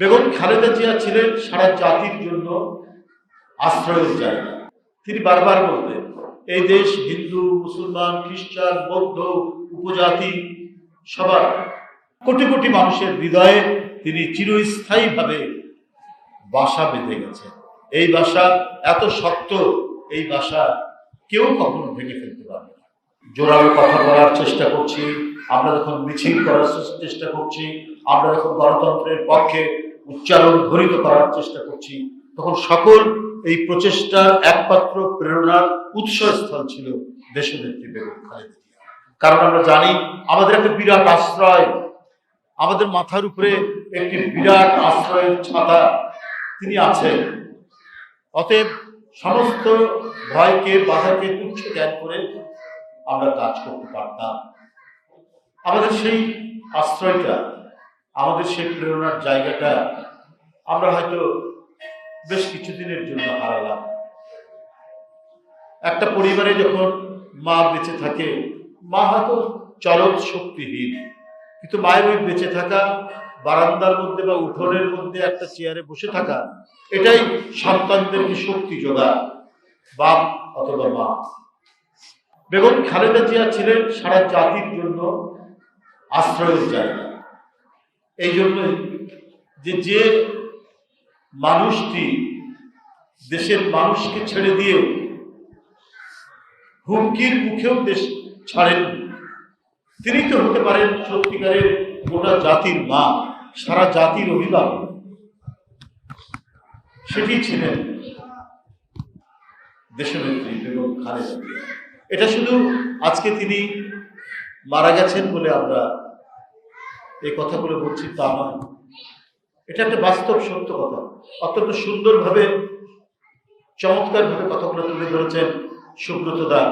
বেগম খালেদা জিয়া ছিলেন সারা জাতির জন্য আশ্রয়ের জায়গা। তিনি বারবার বলতেন, এই দেশ হিন্দু, মুসলমান, খ্রিস্টান, বৌদ্ধ, উপজাতি, সবার কোটি কোটি মানুষের হৃদয়ে তিনি চিরস্থায়ীভাবে বাসা বেঁধে গেছেন। এই বাসা এত শক্ত, এই বাসা কেউ কখনো ভেঙে ফেলতে পারবে না। জোরালো কথা বলার চেষ্টা করছি, আমরা যখন মিছিল করার চেষ্টা করছি, আমরা যখন গণতন্ত্রের পক্ষে উচ্চারণ ধ্বনিত করার চেষ্টা করছি। তখন সকল এই প্রচেষ্টার একমাত্র প্রেরণার উৎসস্থল ছিল দেশনেত্রী বেগম কারণ আমরা জানি, আমাদের একটা বিরাট আশ্রয়। আমাদের মাথার উপরে একটি বিরাট আশ্রয়ের ছাতা তিনি আছেন। অতএব সমস্ত ভয়কে, বাধাকে তুচ্ছ জ্ঞান করে আমরা কাজ করতে পারতাম। আমাদের সেই আশ্রয়টা আমাদের সেই প্রেরণার জায়গাটা আমরা হয়তো বেশ কিছুদিনের জন্য হারালাম। একটা পরিবারে যখন মা বেঁচে থাকে, মা হয়তো চরম শক্তিহীন, কিন্তু মায়ের ওই বেঁচে থাকা বারান্দার মধ্যে বা উঠোনের মধ্যে একটা চেয়ারে বসে থাকা, এটাই সন্তানদেরকে শক্তি যোগায়, বাপ অথবা মা। বেগম খালেদা জিয়া ছিলেন সারা জাতির জন্য আশ্রয়ের জায়গা। এই জন্য যে যে মানুষটি দেশের মানুষকে ছেড়ে দিয়ে হুমকির মুখেও দেশ ছাড়েন তিনি তো হতে পারেন সত্যিকারের গোটা জাতির মা, সারা জাতির অভিভাবক। সেটি ছিলেন দেশনেত্রী বেগম খালেদা এটা শুধু আজকে তিনি মারা গেছেন বলে আমরা এই কথাগুলো বলছি তা নয়। এটা একটা বাস্তব সত্য কথা। অত্যন্ত সুন্দরভাবে, চমৎকারভাবে কথাগুলো তুলে ধরেছেন সুব্রত দা।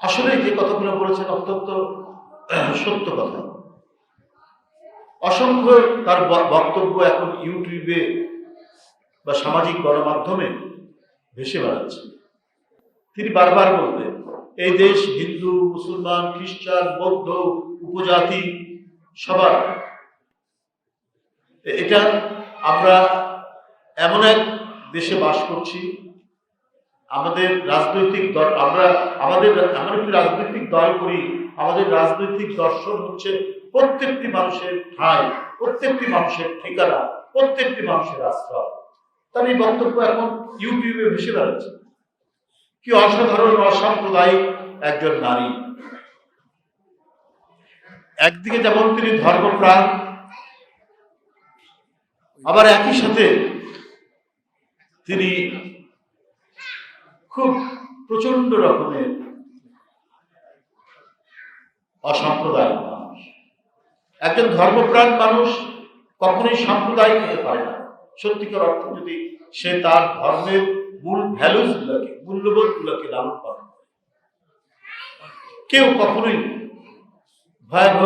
আসলে যে কথাগুলো বলেছেন অত্যন্ত সত্য কথা। অসংখ্য তার বক্তব্য এখন ইউটিউবে বা সামাজিক গণমাধ্যমে ভেসে বেড়াচ্ছে। তিনি বারবার বলতেন, এই দেশ হিন্দু, মুসলমান, খ্রিস্টান, বৌদ্ধ উপজাতি, সবার। এটা আমরা এমন এক দেশে বাস করছি, আমাদের রাজনৈতিক দল, আমরা আমাদের আমরা একটি রাজনৈতিক দল করি, আমাদের রাজনৈতিক দর্শন হচ্ছে প্রত্যেকটি মানুষের ঠাঁই, প্রত্যেকটি মানুষের ঠিকানা, প্রত্যেকটি মানুষের আশ্রয়। তার এই বক্তব্য এখন ইউটিউবে ভেসে বেড়াচ্ছে। কি অসাধারণ, অসাম্প্রদায়িক একজন নারী। একদিকে যেমন তিনি ধর্মপ্রাণ, আবার একই সাথে তিনি খুব প্রচণ্ড রকমের অসাম্প্রদায়িক মানুষ। একজন ধর্মপ্রাণ মানুষ কখনোই সাম্প্রদায়িক হতে পারে না। সত্যিকার অর্থ যদি সে তার ধর্মের মূল ভ্যালুস গুলোকে মূল্যবোধ গুলোকে লালন পালন করে। কেউ কখনোই ভয়াবহ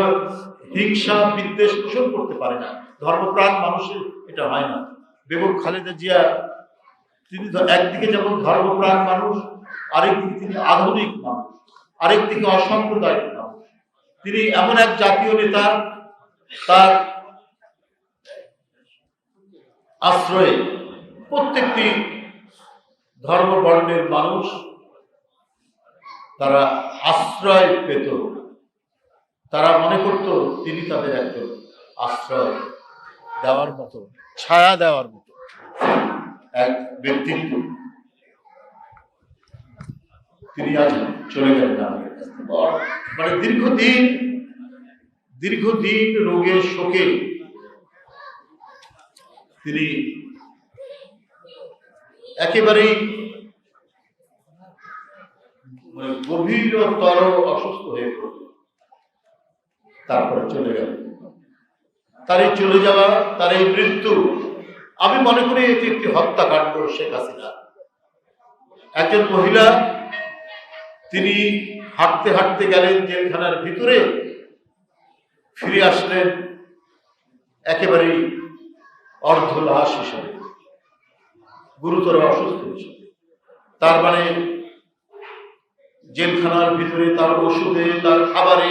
হিংসা, বিদ্বেষ পোষণ করতে পারে না। ধর্মপ্রাণ মানুষের এটা হয় না। বেগম খালেদা জিয়া, তিনি একদিকে যেমন ধর্মপ্রাণ মানুষ, আরেকদিকে তিনি আধুনিক মানুষ, আরেকদিকে অসাম্প্রদায়িক মানুষ। তিনি এমন এক জাতীয় নেতা, তার আশ্রয়ে প্রত্যেকটি ধর্ম বর্ণের মানুষ তারা আশ্রয় পেত। তারা মনে করত তিনি তাদের একজন আশ্রয় দেওয়ার মতো, ছায়া দেওয়ার মতো এক ব্যক্তিত্ব তিনি আজ চলে গেলেন। মানে দীর্ঘদিন দীর্ঘদিন রোগে শোকে তিনি একেবারেই মানে গভীরতর অসুস্থ হয়ে পড়ল তারপরে চলে গেল। তার এই চলে যাওয়া তার এই মৃত্যু। আমি মনে করি এটি একটি হত্যাকাণ্ড, শেখ হাসিনা। একজন মহিলা, তিনি হাঁটতে হাঁটতে গেলেন জেলখানার ভিতরে, ফিরে আসলেন একেবারেই অর্ধ লাশ হিসেবে, গুরুতর অসুস্থ হিসেবে। তার মানে জেলখানার ভিতরে তার ওষুধে, তার খাবারে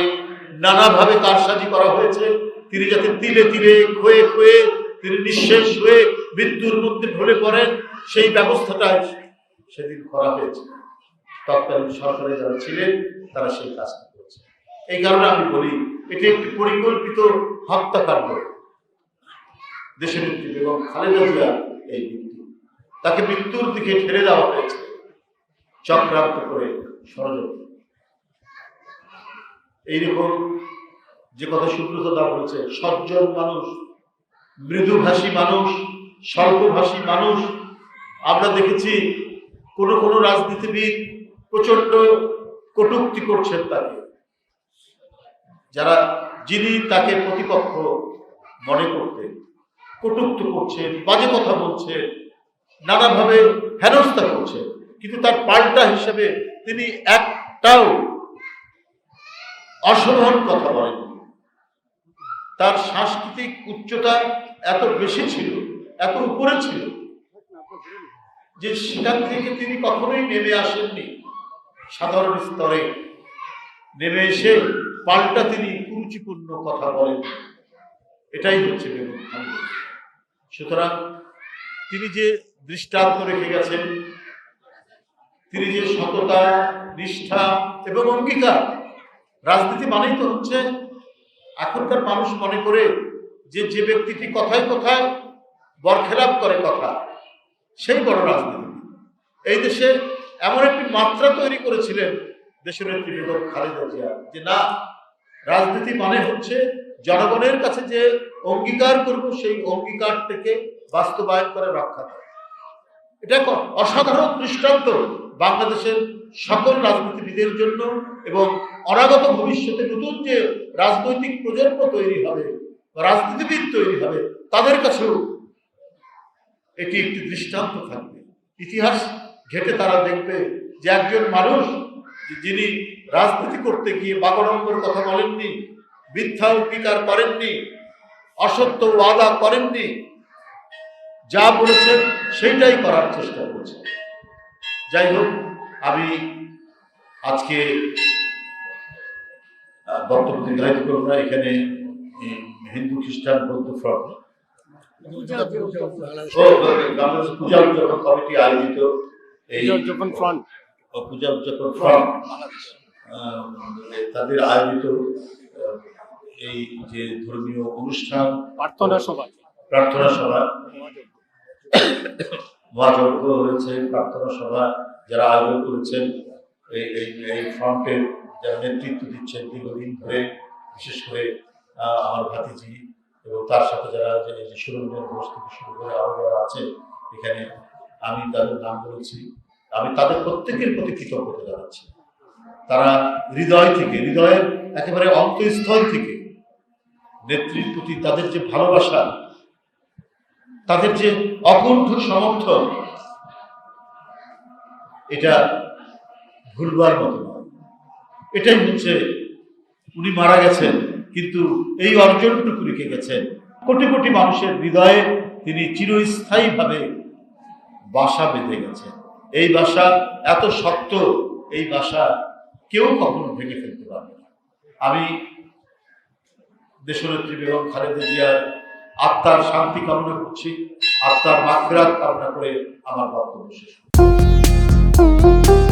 নানাভাবে কারসাজি করা হয়েছে। তিনি যাতে তিলে তিলে ক্ষয়ে ক্ষয়ে, তিনি নিঃশেষ হয়ে মৃত্যুর মধ্যে ঢলে পড়েন, সেই ব্যবস্থাটাই সেদিন করা হয়েছে। তৎকালীন সরকারে যারা ছিলেন, তারা সেই কাজটা করেছে। এই কারণে আমি বলি, এটি একটি পরিকল্পিত হত্যাকাণ্ড। দেশের নেত্রী বেগম খালেদা জিয়া এই মৃত্যু। তাকে মৃত্যুর দিকে ঠেলে দেওয়া হয়েছে। চক্রান্ত করে ষড়যন্ত্র। এইরকম যে কথা সুব্রত দা বলেছে, সজ্জন মানুষ, মৃদুভাষী মানুষ, স্বল্পভাষী মানুষ। আমরা দেখেছি কোন কোন রাজনীতিবিদ প্রচণ্ড কটূক্তি করছেন তাকে। যারা, যিনি তাকে প্রতিপক্ষ মনে করতেন, কটূক্ত করছেন, বাজে কথা বলছেন, নানাভাবে হেনস্থা করছেন। কিন্তু তার পাল্টা হিসেবে তিনি একটাও অশোভন কথা বলেন তার সাংস্কৃতিক উচ্চতা এত বেশি ছিল, এত উপরে ছিল, যে সেখান থেকে তিনি কখনোই নেমে আসেননি। সাধারণ স্তরে নেমে এসে পাল্টা তিনি কুরুচিপূর্ণ কথা বলেন। এটাই হচ্ছে সুতরাং তিনি যে দৃষ্টান্ত রেখে গেছেন, তিনি যে সততা, নিষ্ঠা এবং অঙ্গীকার রাজনীতি মানেই তো হচ্ছে এখনকার মানুষ মনে করে যে যে ব্যক্তিটি কথায় কথায় বরখেলাপ করে কথা, সেই বড় রাজনীতি। এই দেশে এমন একটি মাত্রা তৈরি করেছিলেন দেশের বেগম খালেদা জিয়া, যে না, রাজনীতি মানে হচ্ছে জনগণের কাছে যে অঙ্গীকার করব, সেই অঙ্গীকার থেকে বাস্তবায়ন করে রক্ষা করা। এটা অসাধারণ দৃষ্টান্ত বাংলাদেশের সকল রাজনীতিবিদের জন্য এবং অনাগত ভবিষ্যতে নতুন যে রাজনৈতিক প্রজন্ম তৈরি হবে রাজনীতিবিদ তৈরি হবে, তাদের কাছেও এটি একটি দৃষ্টান্ত থাকবে। ইতিহাস ঘেটে তারা দেখবে যে একজন মানুষ যিনি রাজনীতি করতে গিয়ে বাগড়ম্বর কথা বলেননি, মিথ্যা অঙ্গীকার করেননি, অসত্য ওয়াদা করেননি, যা বলেছেন সেইটাই করার চেষ্টা করেছেন। যাই হোক আমি আজকে বক্তব্য দীর্ঘায়িত করব না এখানে হিন্দু খ্রিস্টান বৌদ্ধ ফ্রন্ট। পূজা উদযাপন কমিটি। আয়োজিত এই ফ্রন্ট। পূজা উদযাপন ফ্রন্ট তাদের আয়োজিত এই যে ধর্মীয় অনুষ্ঠান প্রার্থনা সভা। প্রার্থনা সভা। মহাযজ্ঞ হয়েছে প্রার্থনা সভা। যারা আয়োজন করেছেন, এই এই ফ্রন্টের যারা নেতৃত্ব দিচ্ছেন দীর্ঘদিন ধরে, বিশেষ করে আমার ভাতিজি এবং তার সাথে যারা সুরঞ্জন ঘোষ থেকে শুরু করে আরও যারা আছে, এখানে আমি তাদের নাম বলেছি। আমি তাদের প্রত্যেকের প্রতি কৃতজ্ঞতা জানাচ্ছি। তারা হৃদয় থেকে, হৃদয়ের একেবারে অন্তঃস্থল থেকে নেত্রীর প্রতি তাদের যে ভালোবাসা, তাদের যে অকুণ্ঠ সমর্থন এটা ভুলবার মতো নয়। এটাই হচ্ছে উনি মারা গেছেন, কিন্তু এই অর্জনটুকু রেখে গেছেন। কোটি কোটি মানুষের হৃদয়ে তিনি চিরস্থায়ীভাবে বাসা বেঁধে গেছেন। এই বাসা এত শক্ত, এই বাসা কেউ কখনো ভেঙে ফেলতে পারবে না। আমি দেশনেত্রী বেগম খালেদা জিয়ার আত্মার শান্তি কামনা করছি, আত্মার মাকফিরাত কামনা করে আমার বক্তব্য শেষ করছি।